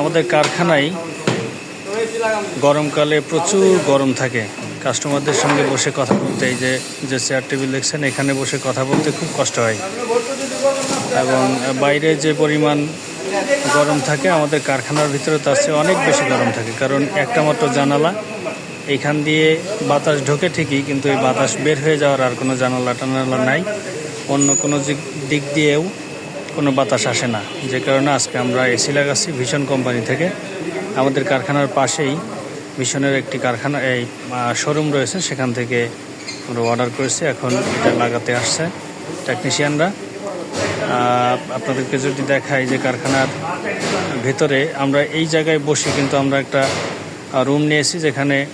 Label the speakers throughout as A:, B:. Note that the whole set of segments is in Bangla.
A: আমাদের কারখানায় গরমকালে প্রচুর গরম থাকে। কাস্টমারদের সঙ্গে বসে কথা বলতে, এই যে যে চেয়ার টেবিল দেখছেন, এখানে বসে কথা বলতে খুব কষ্ট হয়। এবং বাইরে যে পরিমাণ গরম থাকে, আমাদের কারখানার ভিতরে তার চেয়ে অনেক বেশি গরম থাকে। কারণ একটা মাত্র জানালা এইখান দিয়ে বাতাস ঢোকে ঠিকই, কিন্তু এই বাতাস বের হয়ে যাওয়ার আর কোনো জানালা টানালা নাই। অন্য কোনো দিক- দিয়েও কোনো বাতাস আসে না। যে কারণে আজকে আমরা এসি লাগাচ্ছি ভীষণ কোম্পানি থেকে। আমাদের কারখানার পাশেই ভীষণের একটি কারখানা, এই শোরুম রয়েছে। সেখান থেকে আমরা অর্ডার করেছি। এখন এটা লাগাতে আসছে টেকনিশিয়ানরা আপনাদেরকে যদি দেখাই যে কারখানার ভেতরে আমরা এই জায়গায় বসি কিন্তু আমরা একটা রুম নিয়েছি যেখানে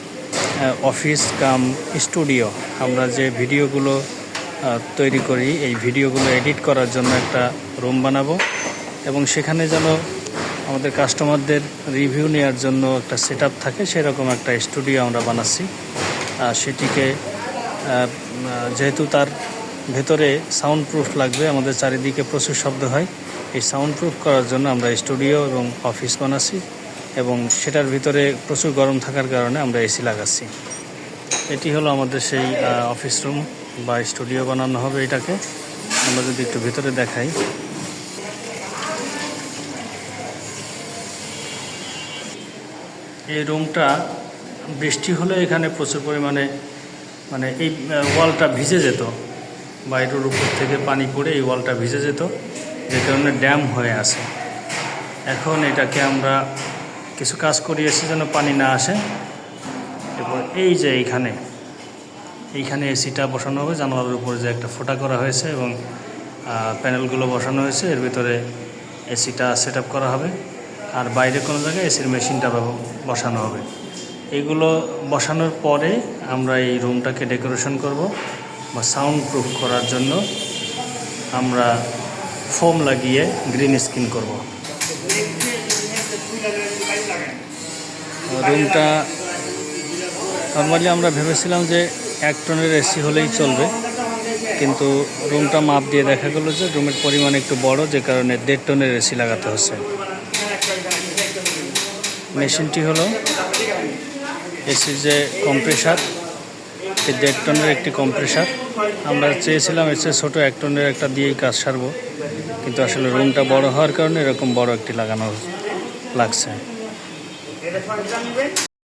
A: অফিস কাম স্টুডিও আমরা যে ভিডিওগুলো তৈরি করি। এই ভিডিওগুলো এডিট করার জন্য একটা রুম বানাবো এবং সেখানে যেন আমাদের কাস্টমারদের রিভিউ নেওয়ার জন্য একটা সেট থাকে, সেরকম একটা স্টুডিও আমরা বানাচ্ছি। সেটিকে যেহেতু তার ভেতরে সাউন্ড প্রুফ লাগবে, আমাদের চারিদিকে প্রচুর শব্দ হয়, এই সাউন্ড প্রুফ করার জন্য আমরা স্টুডিও এবং অফিস বানাচ্ছি এবং সেটার ভিতরে প্রচুর গরম থাকার কারণে আমরা এসি লাগাচ্ছি। এটি হলো আমাদের সেই অফিস রুম বা স্টুডিও বানানো হবে এটাকে। আমরা যদি একটু ভিতরে দেখাই। এই রুমটা বৃষ্টি হলে এখানে প্রচুর পরিমাণে মানে এই ওয়ালটা ভিজে যেত। বাইরের উপর থেকে পানি পড়ে এই ওয়ালটা ভিজে যেত, যে কারণে ড্যাম হয়ে আছে। এখন এটাকে আমরা কিছু কাজ করিয়েছি যেন পানি না আসে। এই যে এইখানে এইখানে এসিটা বসানো হবে জানালার উপরে যে একটা ফোটা করা হয়েছে এবং প্যানেলগুলো বসানো হয়েছে এর ভিতরে এসিটা সেট করা হবে আর বাইরে কোনো জায়গায় এসির মেশিনটা বসানো হবে। এগুলো বসানোর পরে আমরা এই রুমটাকে ডেকোরেশন করব বা সাউন্ড প্রুফ করার জন্য আমরা ফোম লাগিয়ে গ্রিন স্ক্রিন করব। রুমটা নর্মালি আমরা ভেবেছিলাম যে এক টনের এসি হলেই চলবে, কিন্তু রুমটা মাপ দিয়ে দেখা গেলো যে রুমের পরিমাণ একটু বড়, যে কারণে দেড় টনের এসি লাগাতে হচ্ছে। মেশিনটি হলো এসির যে কম্প্রেসার এই দেড় টনের একটি কম্প্রেসার আমরা চেয়েছিলাম চেয়ে ছোটো এক টনের একটা দিয়েই কাজ সারবো, কিন্তু আসলে রুমটা বড় হওয়ার কারণে এরকম বড় একটি লাগানো লাগছে।